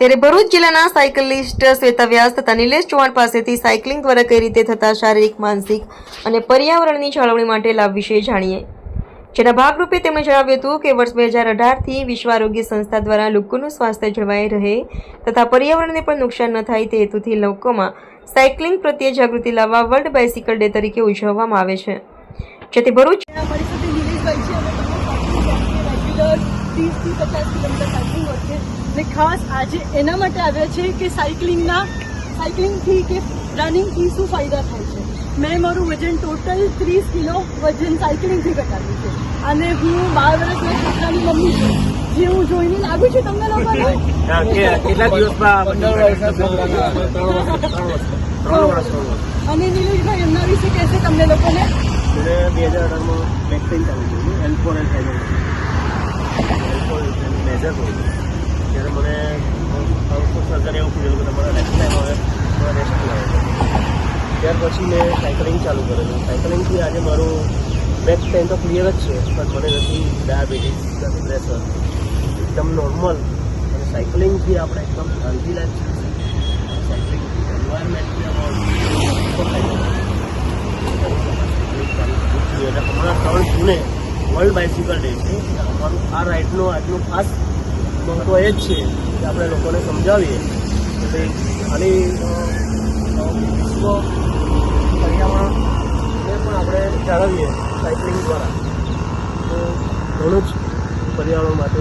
ત્યારે ભરૂચ જિલ્લાના સાયકલિસ્ટ શ્વેતા વ્યાસ તથા નિલેશ ચૌહાણ પાસેથી સાયકલિંગ દ્વારા કઈ રીતે થતા શારીરિક, માનસિક અને પર્યાવરણની જાળવણી માટે લાભ વિશે જાણીએ. જેના ભાગરૂપે તેમણે જણાવ્યું હતું કે વર્ષ બે હજાર અઢારથી વિશ્વ આરોગ્ય સંસ્થા દ્વારા લોકોનું સ્વાસ્થ્ય જળવાઈ રહે તથા પર્યાવરણને પણ નુકસાન ન થાય તે હેતુથી લોકોમાં સાયકલિંગ પ્રત્યે જાગૃતિ લાવવા વર્લ્ડ બાઇસિકલ ડે તરીકે ઉજવવામાં આવે છે. જેથી ભરૂચ ત્રીસથી પચાસ કિલોમીટર સાયકલિંગ હોય છે ને ખાસ આજે એના માટે આવ્યા છે કે સાયકલિંગના સાયકલિંગથી કે રનિંગથી શું ફાયદા થાય છે. મેં મારું વજન ટોટલ ત્રીસ કિલો વજન સાયકલિંગથી ઘટાડ્યું છે. અને હું બાર વર્ષના છોકરાની મમ્મી છું. જે હું જોઈને લાગુ છું તમને લોકોને કેટલા દિવસમાં ત્રણ વર્ષ ત્રણ વર્ષ ત્રણ વર્ષ અને નીલેશભાઈ એમના વિશે કહેશે તમને લોકોને. બે હજાર અઢારમાં બેક પેઇન છું મેજર ત્યારે મને સર્જરી એવું કીધેલું કે તમારા નેક્સ્ટ ટાઈમ હવે તમારે રેસ્ટ ત્યાર પછી મેં સાયકલિંગ ચાલુ કરેલું. સાયકલિંગથી આજે મારું બેક પેઇન તો ક્લિયર જ છે, પણ મને નથી ડાયાબિટીસ નથી પ્રેશર એકદમ નોર્મલ અને સાયકલિંગથી આપણે એકદમ હેલ્ધી લાઈફ સાયકલિંગથી એન્વાયરમેન્ટને એટલે હમણાં ત્રણ જૂને વર્લ્ડ બાઇસિકલ ડે છે. અમારું આ રાઇડનો આજનું ખાસ મહત્વ એ જ છે કે આપણે લોકોને સમજાવીએ. ભાઈ ખાલી વિશ્વ પર્યાવરણને પણ આપણે જાળવીએ સાયકલિંગ દ્વારા. તો ઘણું જ પર્યાવરણ માટે